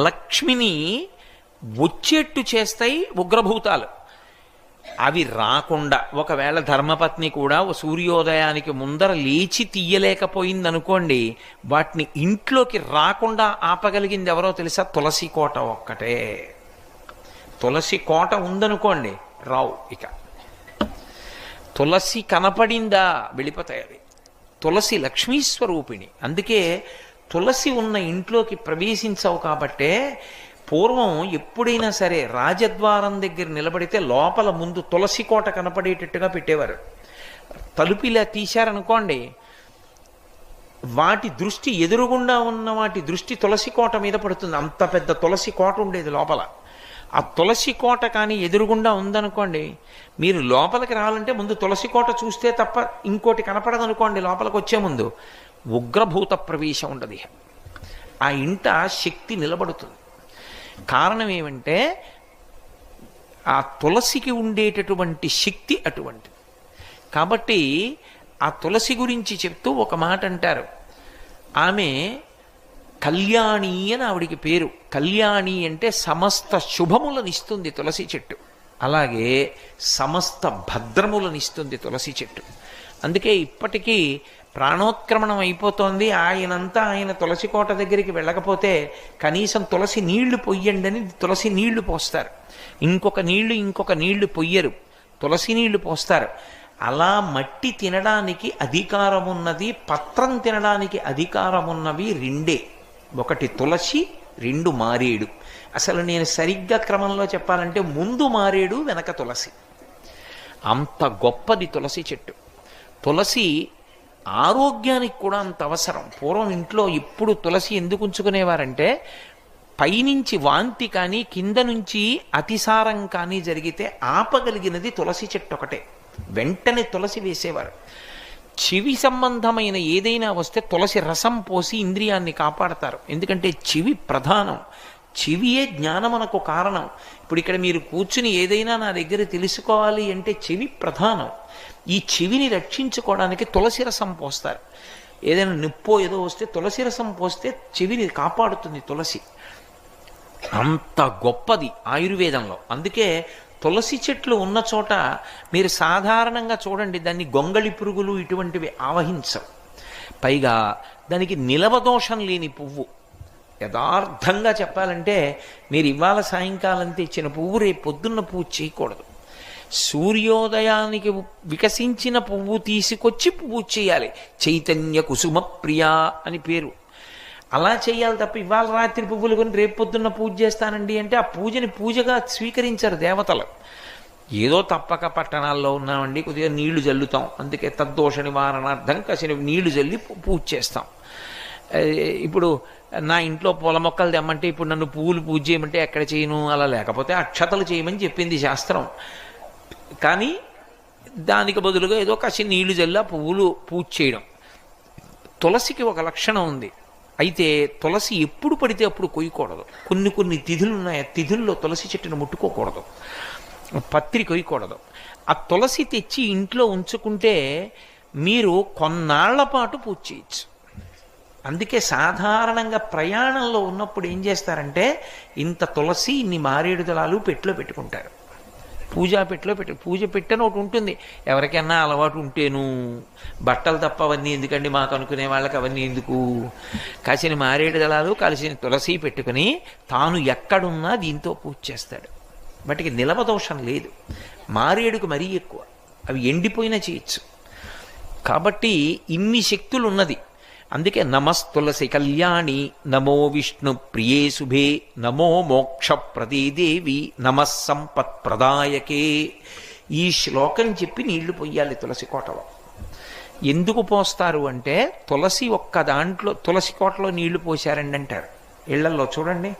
అలక్ష్మిని వచ్చేట్టు చేస్తాయి ఉగ్రభూతాలు. అవి రాకుండా ఒకవేళ ధర్మపత్ని కూడా ఓ సూర్యోదయానికి ముందర లేచి తీయలేకపోయింది అనుకోండి వాటిని ఇంట్లోకి రాకుండా ఆపగలిగింది ఎవరో తెలుసా? తులసి కోట ఒక్కటే. తులసి కోట ఉందనుకోండి రావు ఇక. తులసి కనపడిందా? వెళ్ళిపోతాయి అవి. తులసి లక్ష్మీ స్వరూపిణి. అందుకే తులసి ఉన్న ఇంట్లోకి ప్రవేశించవు కాబట్టే పూర్వం ఎప్పుడైనా సరే రాజద్వారం దగ్గర నిలబడితే లోపల ముందు తులసి కోట కనపడేటట్టుగా పెట్టేవారు. తలుపు ఇలా తీశారనుకోండి వాటి దృష్టి ఎదురుగుండా ఉన్న వాటి దృష్టి తులసి కోట మీద పడుతుంది. అంత పెద్ద తులసి కోట ఉండేది లోపల. ఆ తులసి కోట కానీ ఎదురుగుండా ఉందనుకోండి మీరు లోపలికి రావాలంటే ముందు తులసి కోట చూస్తే తప్ప ఇంకోటి కనపడదనుకోండి లోపలికి వచ్చే ముందు. ఉగ్రభూత ప్రవేశం ఉండదు ఆ ఇంట శక్తి నిలబడుతుంది. కారణం ఏమంటే ఆ తులసికి ఉండేటటువంటి శక్తి అటువంటిది. కాబట్టి ఆ తులసి గురించి చెప్తూ ఒక మాట అంటారు. ఆమె కళ్యాణి అని ఆవిడికి పేరు. కళ్యాణి అంటే సమస్త శుభములనిస్తుంది తులసి చెట్టు. అలాగే సమస్త భద్రములనిస్తుంది తులసి చెట్టు. అందుకే ఇప్పటికీ ప్రాణోత్క్రమణం అయిపోతోంది. ఆయనంతా ఆయన తులసి కోట దగ్గరికి వెళ్ళకపోతే కనీసం తులసి నీళ్ళు పొయ్యండి అని తులసి నీళ్ళు పోస్తారు. ఇంకొక నీళ్ళు ఇంకొక నీళ్ళు పొయ్యరు. తులసి నీళ్ళు పోస్తారు. అలా మట్టి తినడానికి అధికారం ఉన్నది పత్రం తినడానికి అధికారం ఉన్నవి రెండే. ఒకటి తులసి రెండు మారేడు. అసలు నేను సరిగ్గా క్రమంలో చెప్పాలంటే ముందు మారేడు వెనక తులసి. అంత గొప్పది తులసి చెట్టు. తులసి ఆరోగ్యానికి కూడా అంత అవసరం. పూర్వం ఇంట్లో ఇప్పుడు తులసి ఎందుకు ఉంచుకునేవారంటే పైనుంచి వాంతి కానీ కింద నుంచి అతిసారం కానీ జరిగితే ఆపగలిగినది తులసి చెట్టు ఒకటే. వెంటనే తులసి వేసేవారు. చెవి సంబంధమైన ఏదైనా వస్తే తులసి రసం పోసి ఇంద్రియాన్ని కాపాడతారు. ఎందుకంటే చెవి ప్రధానం. చెవియే జ్ఞానమునకు కారణం. ఇప్పుడు ఇక్కడ మీరు కూర్చుని ఏదైనా నా దగ్గర తెలుసుకోవాలి అంటే చెవి ప్రధానం. ఈ చెవిని రక్షించుకోవడానికి తులసి రసం పోస్తారు. ఏదైనా నిప్పో ఏదో వస్తే తులసి రసం పోస్తే చెవిని కాపాడుతుంది తులసి. అంత గొప్పది ఆయుర్వేదంలో. అందుకే తులసి చెట్లు ఉన్న చోట మీరు సాధారణంగా చూడండి దాన్ని గొంగళి పురుగులు ఇటువంటివి ఆవహించవు. పైగా దానికి నిలవదోషం లేని పువ్వు. యథార్థంగా చెప్పాలంటే మీరు ఇవాళ సాయంకాలం తెచ్చిన పువ్వు రేపు పొద్దున్న పువ్వు చేయకూడదు. సూర్యోదయానికి వికసించిన పువ్వు తీసుకొచ్చి పువ్వు చేయాలి. చైతన్య కుసుమ ప్రియా అని పేరు. అలా చేయాలి తప్ప ఇవాళ రాత్రి పువ్వులు కొని రేపు పొద్దున్న పూజ చేస్తానండి అంటే ఆ పూజని పూజగా స్వీకరించారు దేవతలు. ఏదో తప్పక పట్టణాల్లో ఉన్నామండి కొద్దిగా నీళ్ళు జల్లుతాం. అందుకే తద్దోష నివారణార్థం కసిన నీళ్ళు జల్లి పూజ చేస్తాం. ఇప్పుడు నా ఇంట్లో పూల మొక్కలు తెమ్మంటే ఇప్పుడు నన్ను పువ్వులు పూజ చేయమంటే ఎక్కడ చేయను? అలా లేకపోతే అక్షతలు చేయమని చెప్పింది శాస్త్రం. కానీ దానికి బదులుగా ఏదో కాసి నీళ్ళు జల్లి పువ్వులు పూజ చేయడం. తులసికి ఒక లక్షణం ఉంది. అయితే తులసి ఎప్పుడు పడితే అప్పుడు కొయ్యకూడదు. కొన్ని కొన్ని తిథులు ఉన్నాయి. ఆ తిథుల్లో తులసి చెట్టును ముట్టుకోకూడదు. పత్రి కొయ్యకూడదు. ఆ తులసి తెచ్చి ఇంట్లో ఉంచుకుంటే మీరు కొన్నాళ్ళ పాటు పూజ చేయొచ్చు. అందుకే సాధారణంగా ప్రయాణంలో ఉన్నప్పుడు ఏం చేస్తారంటే ఇంత తులసి ఇన్ని మారేడు దళాలు పెట్టులో పెట్టుకుంటారు. పూజా పెట్టలో పెట్ట పూజ పెట్టని ఒకటి ఉంటుంది. ఎవరికైనా అలవాటు ఉంటేను బట్టలు తప్ప అవన్నీ ఎందుకండి మాకు అనుకునే వాళ్ళకి అవన్నీ ఎందుకు? కాసిన మారేడు దళాలు కలిసిన తులసి పెట్టుకుని తాను ఎక్కడున్నా దీంతో పూజ చేస్తాడు. వాటికి నిలవదోషం లేదు. మారేడుకు మరీ ఎక్కువ. అవి ఎండిపోయినా చేయొచ్చు. కాబట్టి ఇన్ని శక్తులు ఉన్నది అందుకే నమస్తులసి కళ్యాణి నమో విష్ణు ప్రియే శుభే నమో మోక్ష ప్రదీదేవి నమ సంపత్ ప్రదాయకే. ఈ శ్లోకం చెప్పి నీళ్ళు పొయ్యాలి తులసి కోటలో. ఎందుకు పోస్తారు అంటే తులసి ఒక్క దాంట్లో తులసి కోటలో నీళ్ళు పోశారండి అంటారు. ఇళ్ళలో చూడండి.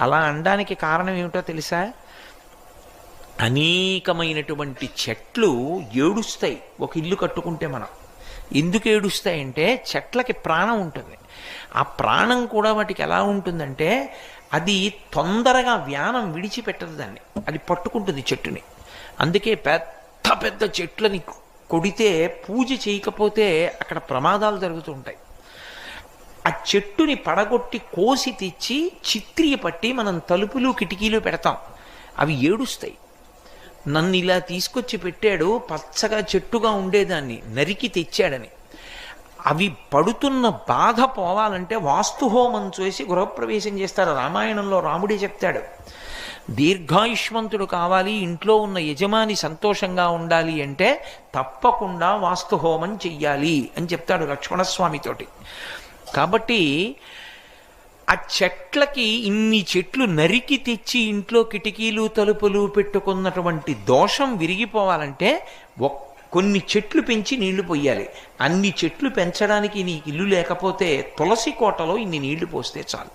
అలా అనడానికి కారణం ఏమిటో తెలుసా? అనేకమైనటువంటి చెట్లు ఏడుస్తాయి. ఒక ఇల్లు కట్టుకుంటే మనం. ఎందుకు ఏడుస్తాయంటే చెట్లకి ప్రాణం ఉంటుంది. ఆ ప్రాణం కూడా వాటికి ఎలా ఉంటుందంటే అది తొందరగా వ్యానం విడిచిపెట్టదు దాన్ని. అది పట్టుకుంటుంది చెట్టుని. అందుకే పెద్ద పెద్ద చెట్లని కొడితే పూజ చేయకపోతే అక్కడ ప్రమాదాలు జరుగుతూ ఉంటాయి. ఆ చెట్టుని పడగొట్టి కోసి తెచ్చి చిత్రియ పట్టి మనం తలుపులు కిటికీలు పెడతాం. అవి ఏడుస్తాయి. నన్ను ఇలా తీసుకొచ్చి పెట్టాడు పచ్చగా చెట్టుగా ఉండేదాన్ని నరికి తెచ్చాడని. అవి పడుతున్న బాధ పోవాలంటే వాస్తుహోమం చేసి గృహప్రవేశం చేస్తారు. రామాయణంలో రాముడే చెప్తాడు దీర్ఘాయుష్మంతుడు కావాలి ఇంట్లో ఉన్న యజమాని సంతోషంగా ఉండాలి అంటే తప్పకుండా వాస్తుహోమం చెయ్యాలి అని చెప్తాడు లక్ష్మణస్వామితోటి. కాబట్టి ఆ చెట్లకి ఇన్ని చెట్లు నరికి తెచ్చి ఇంట్లో కిటికీలు తలుపులు పెట్టుకున్నటువంటి దోషం విరిగిపోవాలంటే కొన్ని చెట్లు పెంచి నీళ్ళు పొయ్యాలి అన్ని చెట్లు పెంచడానికి నీకు ఇల్లు లేకపోతే తులసి కోటలో ఇన్ని నీళ్ళు పోస్తే చాలు.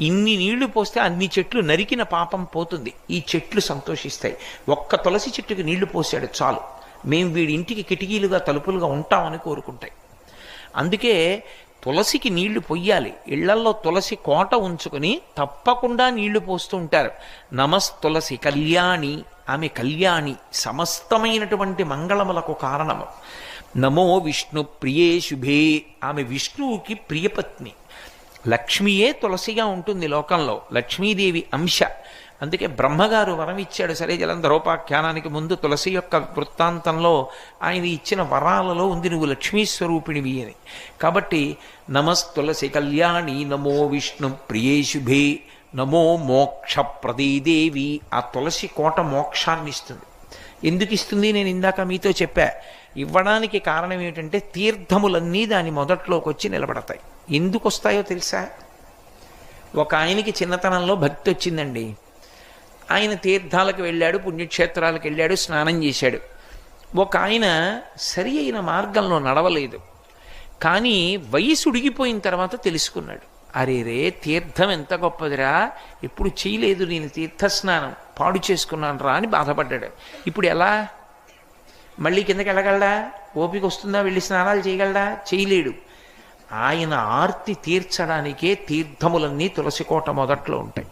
ఇన్ని నీళ్ళు పోస్తే అన్ని చెట్లు నరికిన పాపం పోతుంది. ఈ చెట్లు సంతోషిస్తాయి. ఒక్క తులసి చెట్టుకి నీళ్ళు పోసాడు చాలు. మేము వీడి ఇంటికి కిటికీలుగా తలుపులుగా ఉంటామని కోరుకుంటాయి. అందుకే తులసికి నీళ్ళు పొయ్యాలి. ఇళ్ళల్లో తులసి కోట ఉంచుకుని తప్పకుండా నీళ్ళు పోస్తూ ఉంటారు. నమస్ తులసి కళ్యాణి ఆమె కళ్యాణి సమస్తమైనటువంటి మంగళములకు కారణము. నమో విష్ణు ప్రియే శుభే ఆమె విష్ణువుకి ప్రియపత్ని. లక్ష్మియే తులసిగా ఉంటుంది లోకంలో. లక్ష్మీదేవి అంశ. అందుకే బ్రహ్మగారు వరం ఇచ్చాడు. సరే జలంధరోపాఖ్యానానికి ముందు తులసి యొక్క వృత్తాంతంలో ఆయన ఇచ్చిన వరాలలో ఉంది నువ్వు లక్ష్మీస్వరూపిణివి అని. కాబట్టి నమస్ తులసి కళ్యాణి నమో విష్ణు ప్రియేశుభే నమో మోక్ష ప్రదీదేవి. ఆ తులసి కోట మోక్షాన్ని ఇస్తుంది. ఎందుకు ఇస్తుంది? నేను ఇందాక మీతో చెప్పా. ఇవ్వడానికి కారణం ఏమిటంటే తీర్థములన్నీ దాని మొదట్లోకి వచ్చి నిలబడతాయి. ఎందుకు వస్తాయో తెలుసా? ఒక ఆయనకి చిన్నతనంలో భక్తి వచ్చిందండి. ఆయన తీర్థాలకు వెళ్ళాడు పుణ్యక్షేత్రాలకు వెళ్ళాడు స్నానం చేశాడు. ఒక ఆయన సరి అయిన మార్గంలో నడవలేదు. కానీ వయసు ఉడిగిపోయిన తర్వాత తెలుసుకున్నాడు. అరే రే తీర్థం ఎంత గొప్పదిరా ఎప్పుడు చేయలేదు నేను తీర్థస్నానం పాడు చేసుకున్నాను రా అని బాధపడ్డాడు. ఇప్పుడు ఎలా? మళ్ళీ కిందకి వెళ్ళగలడా? ఓపిక వస్తుందా? వెళ్ళి స్నానాలు చేయగలడా? చేయలేడు. ఆయన ఆర్తి తీర్చడానికే తీర్థములన్నీ తులసి కోట మొదట్లో ఉంటాయి.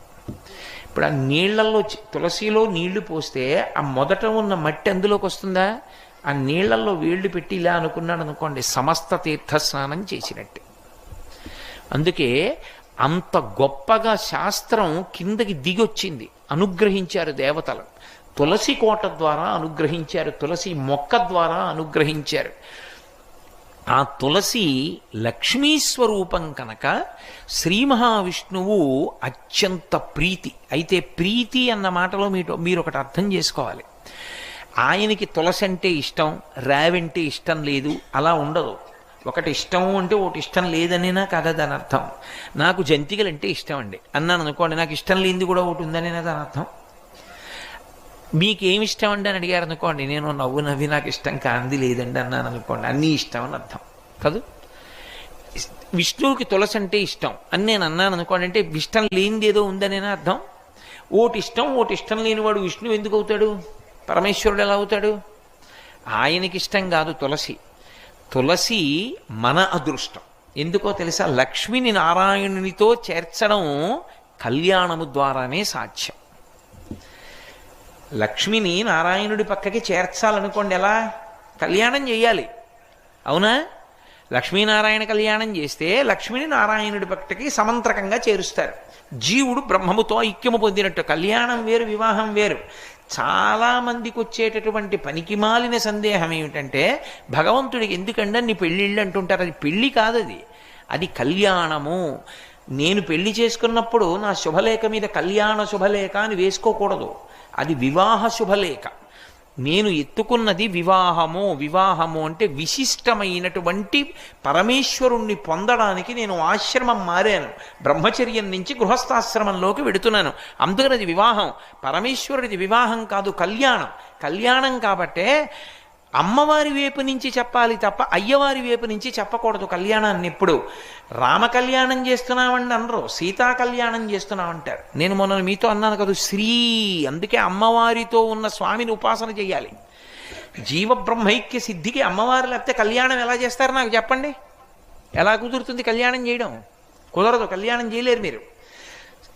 ఇప్పుడు ఆ నీళ్ళలో తులసిలో నీళ్ళు పోస్తే ఆ మొదట ఉన్న మట్టి అందులోకి వస్తుందా? ఆ నీళ్ళలో వేళ్ళు పెట్టి ఇలా అనుకున్నాడు అనుకోండి సమస్త తీర్థ స్నానం చేసినట్టే. అందుకే అంత గొప్పగా శాస్త్రం కిందకి దిగొచ్చింది. అనుగ్రహించారు దేవతలు తులసి కోట ద్వారా అనుగ్రహించారు తులసి మొక్క ద్వారా అనుగ్రహించారు. ఆ తులసి లక్ష్మీ స్వరూపం కనుక శ్రీ మహావిష్ణువు అత్యంత ప్రీతి. అయితే ప్రీతి అన్న మాటలో మీరు మీరు ఒకటి అర్థం చేసుకోవాలి. ఆయనకి తులసి అంటే ఇష్టం రావంటే ఇష్టం లేదు అలా ఉండదు. ఒకటి ఇష్టం అంటే ఒకటి ఇష్టం లేదనేనా కదా దాని అర్థం నాకు జంతికలు అంటే ఇష్టం అండి. అన్నాను అనుకోండి నాకు ఇష్టం లేనిది కూడా ఒకటి ఉందనేనా దాని అర్థం మీకేమి ఇష్టం అండి అని అడిగారు అనుకోండి నేను నవ్వు నవ్వి నాకు ఇష్టం కాంది లేదండి అన్నాను అనుకోండి అన్నీ ఇష్టం అని అర్థం. కాదు? విష్ణువుకి తులసి అంటే ఇష్టం అని నేను అన్నాను అనుకోండి అంటే ఇష్టం లేనిది ఏదో ఉందనేనా అర్థం? ఓటి ఇష్టం ఓటి ఇష్టం లేనివాడు విష్ణువు ఎందుకు అవుతాడు పరమేశ్వరుడు ఎలా అవుతాడు? ఆయనకి ఇష్టం కాదు తులసి. తులసి మన అదృష్టం. ఎందుకో తెలుసా? లక్ష్మిని నారాయణునితో చేర్చడం కళ్యాణము ద్వారానే సాధ్యం. లక్ష్మిని నారాయణుడి పక్కకి చేర్చాలనుకోండి ఎలా? కళ్యాణం చేయాలి అవునా? లక్ష్మీనారాయణ కళ్యాణం చేస్తే లక్ష్మిని నారాయణుడి పక్కకి సమంత్రకంగా చేరుస్తారు. జీవుడు బ్రహ్మముతో ఐక్యము పొందినట్టు. కళ్యాణం వేరు వివాహం వేరు. చాలా మందికి వచ్చేటటువంటి పనికిమాలిన సందేహం ఏమిటంటే భగవంతుడికి ఎందుకంటే నీ పెళ్ళిళ్ళు అంటుంటారు? అది పెళ్ళి కాదు అది అది కళ్యాణము. నేను పెళ్ళి చేసుకున్నప్పుడు నా శుభలేఖ మీద కళ్యాణ శుభలేఖ అని వేసుకోకూడదు. అది వివాహ శుభలేఖ. నేను ఎత్తుకున్నది వివాహము వివాహము అంటే విశిష్టమైనటువంటి పరమేశ్వరుణ్ణి పొందడానికి నేను ఆశ్రమం మారాను. బ్రహ్మచర్యం నుంచి గృహస్థాశ్రమంలోకి వెడుతున్నాను. అందుకని అది వివాహం. పరమేశ్వరుడిది వివాహం కాదు కళ్యాణం. కళ్యాణం కాబట్టే అమ్మవారి వైపు నుంచి చెప్పాలి తప్ప అయ్యవారి వైపు నుంచి చెప్పకూడదు కళ్యాణాన్ని ఎప్పుడు. రామ కళ్యాణం చేస్తున్నామండి అనరు సీతా కళ్యాణం చేస్తున్నామంటారు. నేను మొన్న మీతో అన్నాను కదా శ్రీ అందుకే అమ్మవారితో ఉన్న స్వామిని ఉపాసన చేయాలి. జీవ బ్రహ్మైక్య సిద్ధికి అమ్మవారు లేకపోతే కళ్యాణం ఎలా చేస్తారు నాకు చెప్పండి? ఎలా కుదురుతుంది కళ్యాణం చేయడం? కుదరదు కళ్యాణం చేయలేరు మీరు.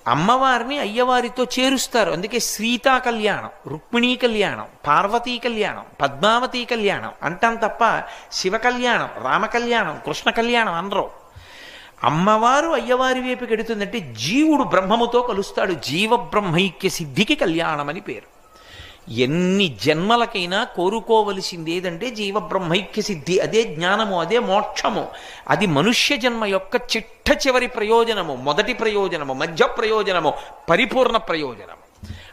అమ్మవారిని అయ్యవారితో చేరుస్తారు. అందుకే సీతా కళ్యాణం రుక్మిణీ కళ్యాణం పార్వతీ కళ్యాణం పద్మావతి కళ్యాణం అంటాం తప్ప శివ కళ్యాణం రామ కళ్యాణం కృష్ణ కళ్యాణం అనరు. అమ్మవారు అయ్యవారి వైపు గెడుతుందంటే జీవుడు బ్రహ్మముతో కలుస్తాడు. జీవ బ్రహ్మైక్య సిద్ధికి కళ్యాణం అని పేరు. ఎన్ని జన్మలకైనా కోరుకోవలసింది ఏదంటే జీవ బ్రహ్మైక్య సిద్ధి అదే జ్ఞానము అదే మోక్షము. అది మనుష్య జన్మ యొక్క చిట్ట చివరి ప్రయోజనము మొదటి ప్రయోజనము మధ్య ప్రయోజనము పరిపూర్ణ ప్రయోజనము.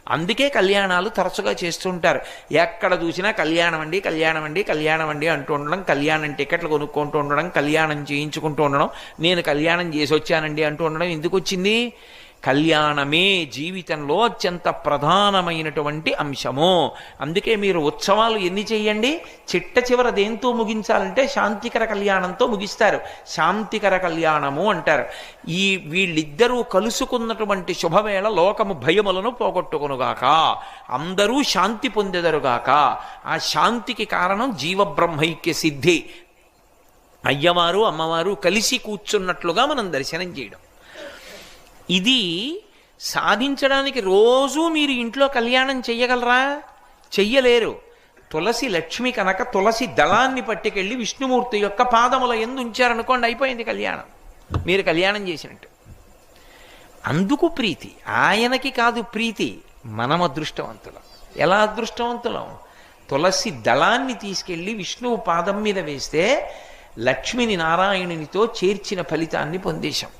అందుకే కళ్యాణాలు తరచుగా చేస్తుంటారు. ఎక్కడ చూసినా కళ్యాణం అండి కళ్యాణం అండి కళ్యాణం అండి అంటూ ఉండడం కళ్యాణం టికెట్లు కొనుక్కుంటూ ఉండడం కళ్యాణం చేయించుకుంటూ ఉండడం నేను కళ్యాణం చేసి వచ్చానండి అంటూ ఉండడం ఎందుకు వచ్చింది కళ్యాణమే జీవితంలో అత్యంత ప్రధానమైనటువంటి అంశము. అందుకే మీరు ఉత్సవాలు ఎన్ని చేయండి? చిట్ట చివర దేంతో ముగించాలంటే శాంతికర కళ్యాణంతో ముగిస్తారు. శాంతికర కళ్యాణము అంటారు. ఈ వీళ్ళిద్దరూ కలుసుకున్నటువంటి శుభవేళ లోకము భయములను పోగొట్టుకునుగాక. అందరూ శాంతి పొందెదరుగాక. ఆ శాంతికి కారణం జీవబ్రహ్మైక్య సిద్ధి. అయ్యవారు అమ్మవారు కలిసి కూర్చున్నట్లుగా మనం దర్శనం చేయడం. ఇది సాధించడానికి రోజూ మీరు ఇంట్లో కళ్యాణం చెయ్యగలరా? చెయ్యలేరు. తులసి లక్ష్మి కనుక తులసి దళాన్ని పట్టుకెళ్ళి విష్ణుమూర్తి యొక్క పాదముల ఎందు ఉంచారనుకోండి అయిపోయింది కళ్యాణం. మీరు కళ్యాణం చేసినట్టు. అందుకు ప్రీతి. ఆయనకి కాదు ప్రీతి మనం అదృష్టవంతులం. ఎలా అదృష్టవంతులం? తులసి దళాన్ని తీసుకెళ్ళి విష్ణువు పాదం మీద వేస్తే లక్ష్మిని నారాయణునితో చేర్చిన ఫలితాన్ని పొందేశాం.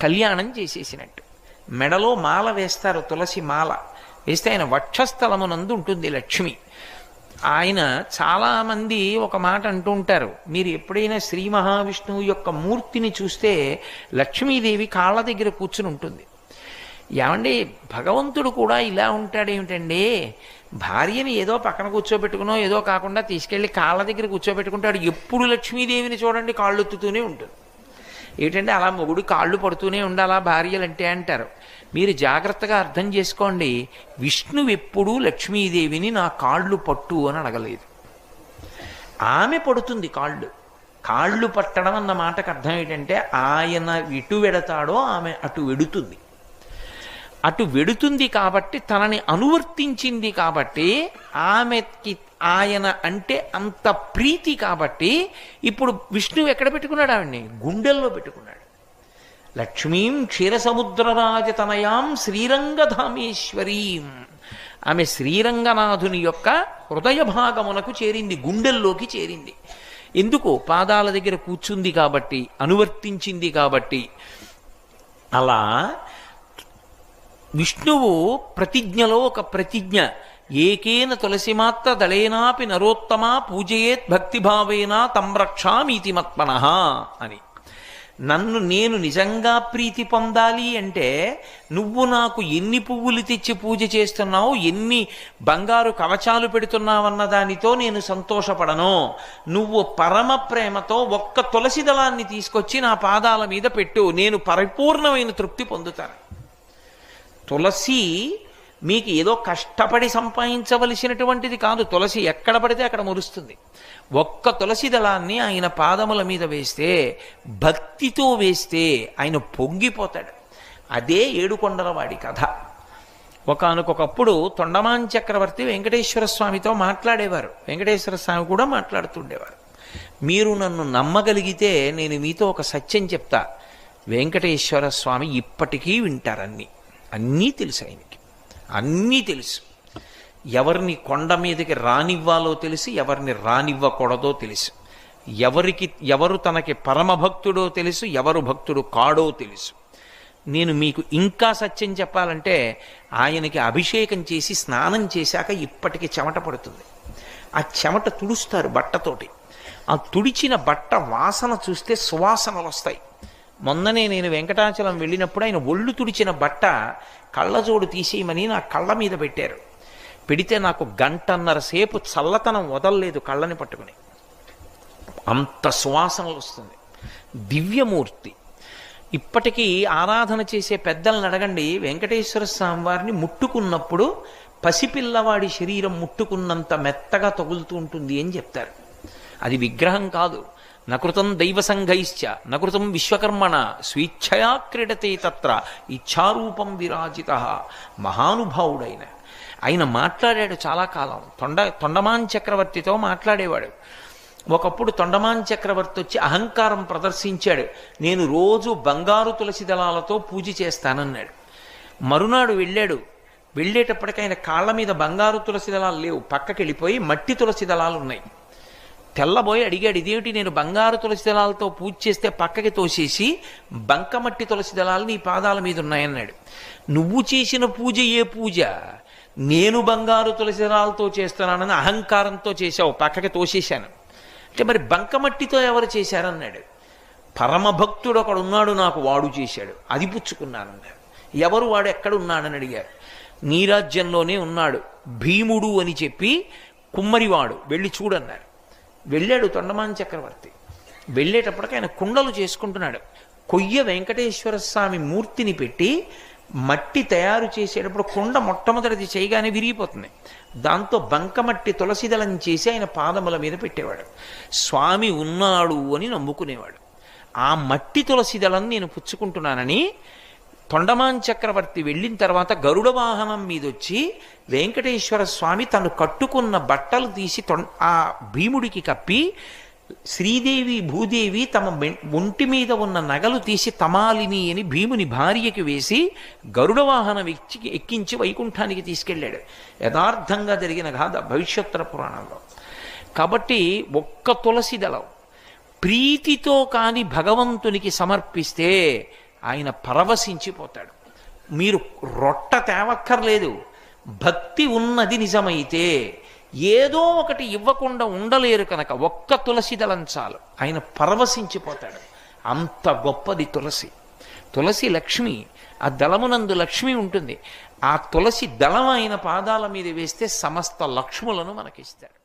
కళ్యాణం చేసేసినట్టు. మెడలో మాల వేస్తారు తులసి మాల. వేస్తే ఆయన వక్షస్థలమునందు ఉంటుంది లక్ష్మి. ఆయన చాలామంది ఒక మాట అంటూ ఉంటారు. మీరు ఎప్పుడైనా శ్రీ మహావిష్ణువు యొక్క మూర్తిని చూస్తే లక్ష్మీదేవి కాళ్ళ దగ్గర కూర్చుని ఉంటుంది. ఏమండి భగవంతుడు కూడా ఇలా ఉంటాడేమిటండి భార్యని ఏదో పక్కన కూర్చోబెట్టుకునో ఏదో కాకుండా తీసుకెళ్ళి కాళ్ళ దగ్గర కూర్చోబెట్టుకుంటాడు. ఎప్పుడు లక్ష్మీదేవిని చూడండి కాళ్ళొత్తుతూనే ఉంటుంది. ఏంటంటే అలా మొగుడు కాళ్ళు పడుతూనే ఉండాలా భార్యలంటే అంటారు. మీరు జాగ్రత్తగా అర్థం చేసుకోండి విష్ణువు ఎప్పుడూ లక్ష్మీదేవిని నా కాళ్ళు పట్టు అని అడగలేదు. ఆమె పడుతుంది కాళ్ళు. కాళ్ళు పట్టడం అన్న మాటకు అర్థం ఏంటంటే ఆయన ఇటు వెడతాడో ఆమె అటు వెడుతుంది. అటు వెడుతుంది కాబట్టి తనని అనువర్తించింది కాబట్టి ఆమెకి ఆయన అంటే అంత ప్రీతి కాబట్టి ఇప్పుడు విష్ణువు ఎక్కడ పెట్టుకున్నాడు ఆవిడ్ని? గుండెల్లో పెట్టుకున్నాడు. లక్ష్మీం క్షీరసముద్రరాజతనయాం శ్రీరంగధామేశ్వరీం. ఆమె శ్రీరంగనాథుని యొక్క హృదయ భాగమునకు చేరింది గుండెల్లోకి చేరింది. ఎందుకు? పాదాల దగ్గర కూర్చుంది కాబట్టి అనువర్తించింది కాబట్టి. అలా విష్ణువు ప్రతిజ్ఞలో ఒక ప్రతిజ్ఞ ఏకేన తులసిమాత్ర దళేనాపి నరోత్తమా పూజయేత్ భక్తిభావేన తంరక్షామీతి మత్మన అని. నన్ను నేను నిజంగా ప్రీతి పొందాలి అంటే నువ్వు నాకు ఎన్ని పువ్వులు తెచ్చి పూజ చేస్తున్నావు ఎన్ని బంగారు కవచాలు పెడుతున్నావన్న దానితో నేను సంతోషపడను. నువ్వు పరమ ప్రేమతో ఒక్క తులసి దళాన్ని తీసుకొచ్చి నా పాదాల మీద పెట్టు. నేను పరిపూర్ణమైన తృప్తి పొందుతాను. తులసి మీకు ఏదో కష్టపడి సంపాదించవలసినటువంటిది కాదు. తులసి ఎక్కడ పడితే అక్కడ మురుస్తుంది. ఒక్క తులసి దళాన్ని ఆయన పాదముల మీద వేస్తే భక్తితో వేస్తే ఆయన పొంగిపోతాడు. అదే ఏడుకొండల వాడి కథ. ఒకనకొకప్పుడు తొండమాన్ చక్రవర్తి వెంకటేశ్వర స్వామితో మాట్లాడేవారు. వెంకటేశ్వర స్వామి కూడా మాట్లాడుతుండేవారు. మీరు నన్ను నమ్మగలిగితే నేను మీతో ఒక సత్యం చెప్తా. వెంకటేశ్వర స్వామి ఇప్పటికీ వింటారన్నీ. అన్నీ తెలుసు అన్నీ తెలుసు. ఎవరిని కొండ మీదకి రానివ్వాలో తెలిసి ఎవరిని రానివ్వకూడదో తెలుసు. ఎవరికి ఎవరు తనకి పరమభక్తుడో తెలుసు ఎవరు భక్తుడు కాడో తెలుసు. నేను మీకు ఇంకా సత్యం చెప్పాలంటే ఆయనకి అభిషేకం చేసి స్నానం చేశాక ఇప్పటికి చెమట పడుతుంది. ఆ చెమట తుడుస్తారు బట్టతోటి. ఆ తుడిచిన బట్ట వాసన చూస్తే సువాసనలు వస్తాయి. మొన్ననే నేను వెంకటాచలం వెళ్ళినప్పుడు ఆయన ఒళ్ళు తుడిచిన బట్ట కళ్ళజోడు తీసేయమని నా కళ్ళ మీద పెట్టారు. పెడితే నాకు గంటన్నర సేపు చల్లతనం వదలలేదు కళ్ళని పట్టుకుని. అంత సువాసనలు వస్తుంది. దివ్యమూర్తి. ఇప్పటికీ ఆరాధన చేసే పెద్దలను అడగండి వెంకటేశ్వర స్వామి వారిని ముట్టుకున్నప్పుడు పసిపిల్లవాడి శరీరం ముట్టుకున్నంత మెత్తగా తగులుతూ ఉంటుంది అని చెప్తారు. అది విగ్రహం కాదు. నకృతం దైవ సంఘైశ్చ నకృతం విశ్వకర్మణ స్వేచ్ఛయా క్రీడతే తత్ర ఇచ్ఛారూపం విరాజిత మహానుభావుడైన. ఆయన మాట్లాడాడు చాలా కాలం. తొండ తొండమాన్ చక్రవర్తితో మాట్లాడేవాడు. ఒకప్పుడు తొండమాన్ చక్రవర్తి వచ్చి అహంకారం ప్రదర్శించాడు. నేను రోజు బంగారు తులసి దళాలతో పూజ చేస్తానన్నాడు. మరునాడు వెళ్ళాడు. వెళ్ళేటప్పటికైనా కాళ్ళ మీద బంగారు తులసి దళాలు లేవు. పక్కకి వెళ్ళిపోయి మట్టి తులసి దళాలు ఉన్నాయి. తెల్లబోయి అడిగాడు ఇదేమిటి నేను బంగారు తులసి దళాలతో పూజ చేస్తే పక్కకి తోసేసి బంకమట్టి తులసి దళాలు నీ పాదాల మీద ఉన్నాయన్నాడు. నువ్వు చేసిన పూజ ఏ పూజ? నేను బంగారు తులసి దళాలతో చేస్తున్నానని అహంకారంతో చేశావు పక్కకి తోసేశాను. అంటే మరి బంకమట్టితో ఎవరు చేశారన్నాడు? పరమభక్తుడు ఒకడు ఉన్నాడు నాకు వాడు చేశాడు అది పుచ్చుకున్నానన్నాడు. ఎవరు? వాడు ఎక్కడున్నాడని అడిగారు నీ రాజ్యంలోనే ఉన్నాడు భీముడు అని చెప్పి కుమ్మరివాడు వెళ్ళి చూడన్నారు వెళ్ళాడు తొండమాన్ చక్రవర్తి. వెళ్ళేటప్పటికి ఆయన కుండలు చేసుకుంటున్నాడు. కొయ్య వెంకటేశ్వర స్వామి మూర్తిని పెట్టి మట్టి తయారు చేసేటప్పుడు కుండ మొట్టమొదటిది చేయగానే విరిగిపోతుంది. దాంతో బంకమట్టి తులసిదళం చేసి ఆయన పాదముల మీద పెట్టేవాడు. స్వామి ఉన్నాడు అని నమ్ముకునేవాడు. ఆ మట్టి తులసిదళం నేను పుచ్చుకుంటున్నానని తొండమాన్ చక్రవర్తి వెళ్ళిన తర్వాత గరుడ వాహనం మీద వచ్చి వెంకటేశ్వర స్వామి తను కట్టుకున్న బట్టలు తీసి తొం ఆ భీముడికి కప్పి శ్రీదేవి భూదేవి తమ ఒంటి మీద ఉన్న నగలు తీసి తమాలిని అని భీముని భార్యకి వేసి గరుడ వాహనం ఎక్కి ఎక్కించి వైకుంఠానికి తీసుకెళ్ళాడు. యథార్థంగా జరిగిన గాథ భవిష్యోత్తర పురాణంలో. కాబట్టి ఒక్క తులసి దళం ప్రీతితో కాని భగవంతునికి సమర్పిస్తే ఆయన పరవశించిపోతాడు. మీరు రొట్ట తేవక్కర్లేదు. భక్తి ఉన్నది నిజమైతే ఏదో ఒకటి ఇవ్వకుండా ఉండలేరు కనుక ఒక్క తులసి దళం చాలు. ఆయన పరవశించిపోతాడు. అంత గొప్పది తులసి. తులసి లక్ష్మి ఆ దళమునందు లక్ష్మి ఉంటుంది. ఆ తులసి దళం ఆయన పాదాల మీద వేస్తే సమస్త లక్ష్ములను మనకిస్తాడు.